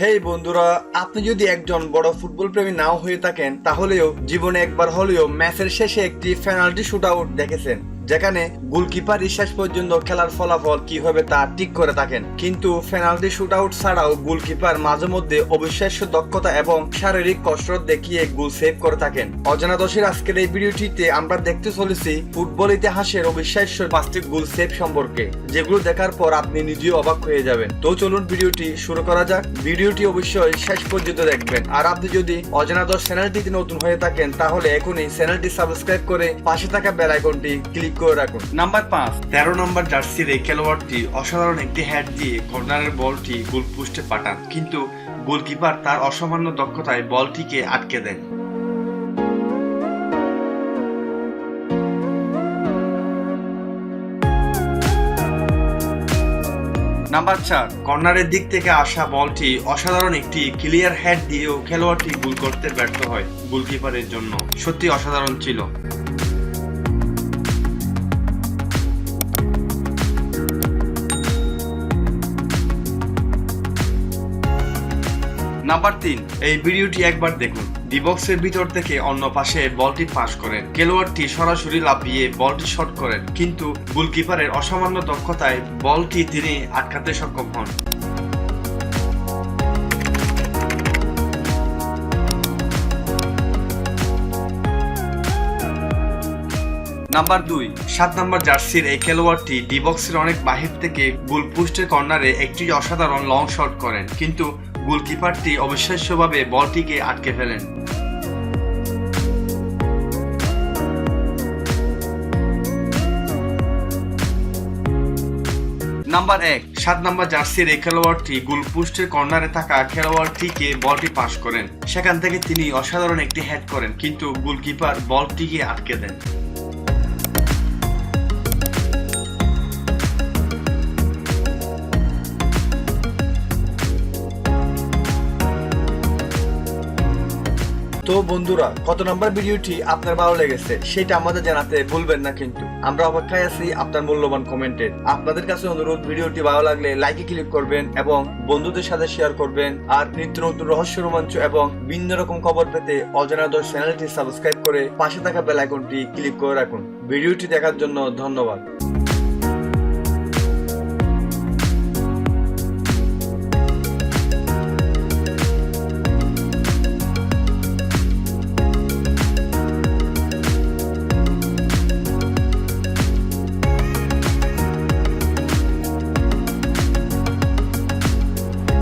হেই বন্ধুরা, আপনি যদি একজন বড় ফুটবল প্রেমী নাও হয়ে থাকেন, তাহলেও জীবনে একবার হলেও ম্যাচের শেষে একটি ফেনাল্টি শুট আউট দেখেছেন। যেখানে গোলকিপার শেষ পর্যন্ত খেলার ফলাফল কি হবে তা ঠিক করে থাকেন। কিন্তু পেনাল্টি শুট আউট ছাড়াও গোলকিপার মাঝে মধ্যে অবিশ্বাস্য দক্ষতা এবং শারীরিক কসরত দেখিয়ে গোল সেভ করে থাকেন। অজানা দশের আজকের এই ভিডিওটিতে আমরা দেখতে চলেছি ফুটবল ইতিহাসের অবিশ্বাস্য পাঁচটি গোল সেভ সম্পর্কে, যেগুলো দেখার পর আপনি নিজেও অবাক হয়ে যাবেন। তো চলুন ভিডিওটি শুরু করা যাক। ভিডিওটি অবশ্যই শেষ পর্যন্ত দেখবেন। আর আপনি যদি অজানা দশ চ্যানেলটিতে নতুন হয়ে থাকেন, তাহলে এখনই চ্যানেলটি সাবস্ক্রাইব করে পাশে থাকা বেল আইকনটি ক্লিক করে রাখুন। নাম্বার পাঁচ। তেরো নম্বর জার্সির এই খেলোয়াড়টি অসাধারণ একটি হ্যাড দিয়ে কর্নারের বলটি গোল পোস্টে পাঠান কিন্তু গোলকিপার তার অসামান্য দক্ষতায় বলটিকে আটকে দেন। নাম্বার চার। কর্নারের দিক থেকে আসা বলটি অসাধারণ একটি ক্লিয়ার হেড দিয়েও খেলোয়াড়টি গোল করতে ব্যর্থ হয় গোলকিপারের জন্য। সত্যি অসাধারণ ছিল। নাম্বার তিন, এই ভিডিওটি একবার দেখুন। ডিবক্সের ভিতর থেকে অন্য পাশে বলটি পাস করেন। খেলোয়াড়টি সরাসরি লাফিয়ে বলটি শট করেন। কিন্তু গোলকিপারের অসামান্য দক্ষতায় বলটি তিনি আটকাতে সক্ষম হন। নাম্বার দুই, সাত নাম্বার জার্সির এই খেলোয়াড়টি ডিবক্সের অনেক বাহির থেকে গোল পোস্টের কর্নারে একটি অসাধারণ লং শট করেন। কিন্তু গোলকিপারটি অবিশ্বাস্যভাবে বলটিকে আটকে ফেলেন। নাম্বার এক, সাত নাম্বার জার্সির এই খেলোয়াড়টি গোল পোস্টের কর্নারে থাকা খেলোয়াড়টিকে বলটি পাস করেন। সেখান থেকে তিনি অসাধারণ একটি হেড করেন, কিন্তু গোলকিপার বলটিকে আটকে দেন। তো বন্ধুরা, কত নম্বর ভিডিওটি আপনার ভালো লেগেছে সেটা আমাদের জানাতে ভুলবেন না কিন্তু। আমরা অপেক্ষায় আছি আপনার মূল্যবান কমেন্টের আপনাদের কাছে অনুরোধ, ভিডিওটি ভালো লাগলে লাইকে ক্লিক করবেন এবং বন্ধুদের সাথে শেয়ার করবেন। আর নিত্য নতুন রহস্য, রোমাঞ্চ এবং ভিন্ন রকম খবর পেতে অজানা দশ চ্যানেলটি সাবস্ক্রাইব করে পাশে থাকা বেল আইকনটি ক্লিক করে রাখুন। ভিডিওটি দেখার জন্য ধন্যবাদ।